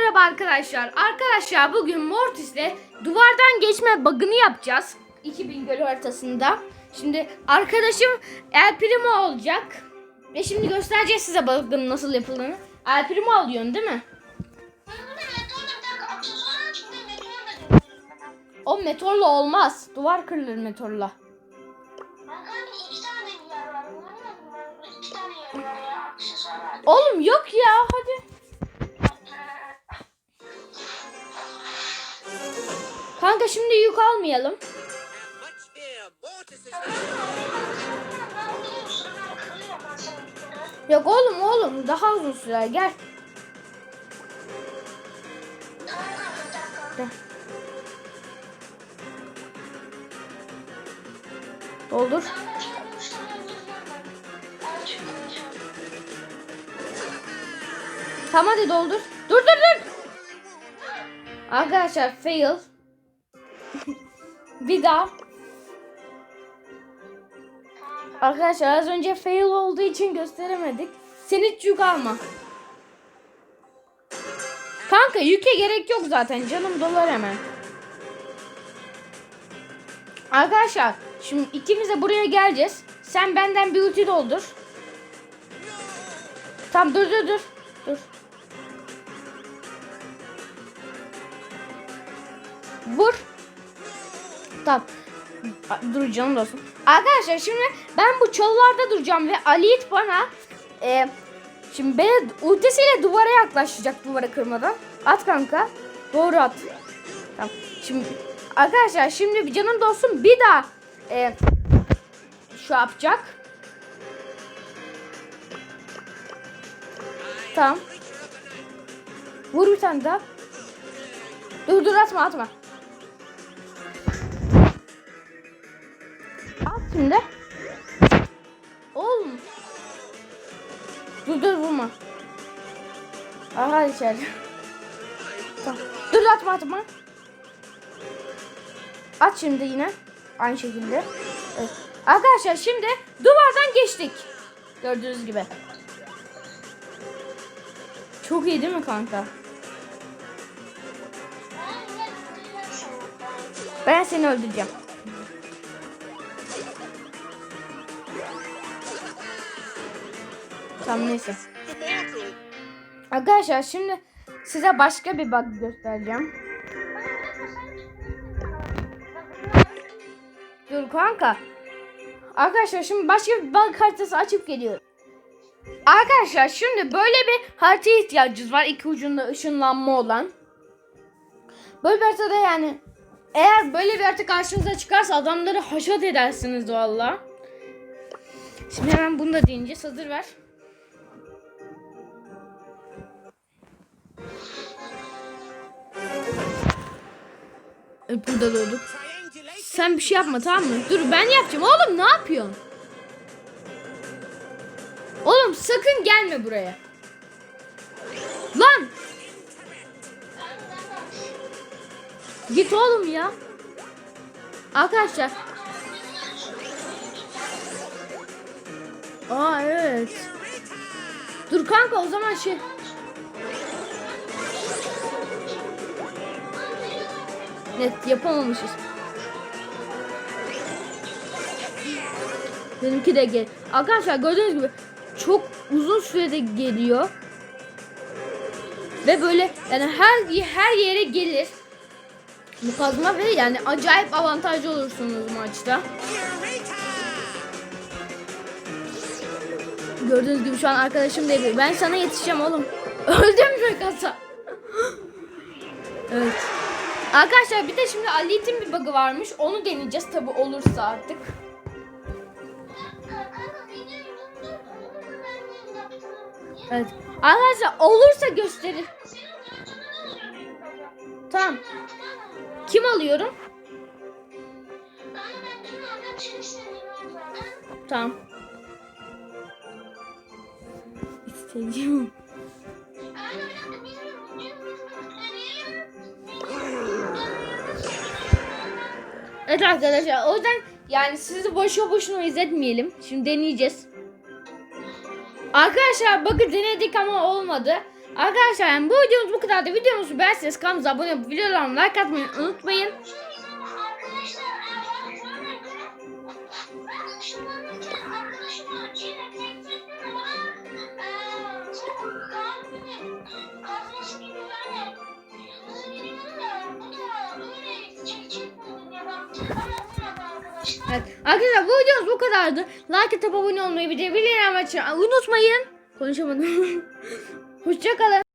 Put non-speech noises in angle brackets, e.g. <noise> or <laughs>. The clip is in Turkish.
merhaba arkadaşlar. Arkadaşlar bugün Mortis'le duvardan geçme bug'ını yapacağız. 2000 göl haritasında. Şimdi arkadaşım El Primo olacak. Ve şimdi göstereceğiz size bug'ın nasıl yapıldığını. El Primo alıyorsun değil mi? O meteorla olmaz. Duvar kırılır meteorla. Oğlum yok ya hadi. Kanka şimdi yük almayalım. Yok oğlum oğlum daha uzun sürer. Gel. Doldur. Tamam hadi doldur. Dur dur dur. Arkadaşlar fail. Daha. Arkadaşlar az önce fail olduğu için gösteremedik. Sen hiç yük alma. Kanka yüke gerek yok zaten. Canım dolar hemen. Arkadaşlar şimdi ikimiz de buraya geleceğiz. Sen benden bir ulti doldur. Tamam dur dur dur. Dur. Vur. Tamam. Dur canım dostum. Arkadaşlar şimdi ben bu çalılarda duracağım ve Alit bana e, şimdi beni ultisiyle duvara yaklaşacak duvara kırmadan. At kanka. Doğru at. Tamam. Şimdi arkadaşlar şimdi canım dostum bir daha e, şu yapacak. Tamam. Vur bir tane daha. Dur dur atma atma. Şimdi. Oğlum. Dur dur vurma. Aha içeri. Tamam. Dur atma atma. At şimdi yine. Aynı şekilde. Evet. Arkadaşlar şimdi duvardan geçtik. Gördüğünüz gibi. Çok iyi değil mi kanka? Ben seni öldüreceğim. Tamam neyse. Arkadaşlar şimdi size başka bir bug göstereceğim. Dur kanka. Arkadaşlar şimdi başka bir bug haritası açıp geliyorum. Arkadaşlar şimdi böyle bir haritaya ihtiyacımız var. İki ucunda ışınlanma olan. Böyle bir haritada yani eğer böyle bir harita karşınıza çıkarsa adamları haşat edersiniz valla. Şimdi hemen bunu da deneyeceğiz. Hazır ver. Burada doğduk. Sen bir şey yapma tamam mı? Dur ben yapacağım. Oğlum ne yapıyorsun? Oğlum sakın gelme buraya. Lan! Git oğlum ya. Arkadaşlar. Aa evet. Dur kanka o zaman şey. Net yapamamışız. Benimki de gel. Arkadaşlar gördüğünüz gibi çok uzun sürede geliyor. Ve böyle yani her her yere gelir. Bu kazma ve yani acayip avantajlı olursunuz maçta. Gördüğünüz gibi şu an arkadaşım devir. Ben sana yetişeceğim oğlum. <laughs> Öldüm mü kasa? <gasps> evet. Arkadaşlar bir de şimdi Alit'in bir bug'ı varmış. Onu deneyeceğiz tabi olursa artık. Evet. Arkadaşlar olursa gösterir. Tamam. Kim alıyorum? Tamam. İstediğim. Evet arkadaşlar o yüzden yani sizi boşu boşuna izletmeyelim. Şimdi deneyeceğiz. Arkadaşlar bakın denedik ama olmadı. Arkadaşlar yani bu videomuz bu kadardı. Videomuzu beğenseniz kanalımıza abone olup videolarına like atmayı unutmayın. Evet. Arkadaşlar bu videomuz bu kadardı. Like atıp abone olmayı bir de bilin ama unutmayın. Konuşamadım. <laughs> Hoşçakalın.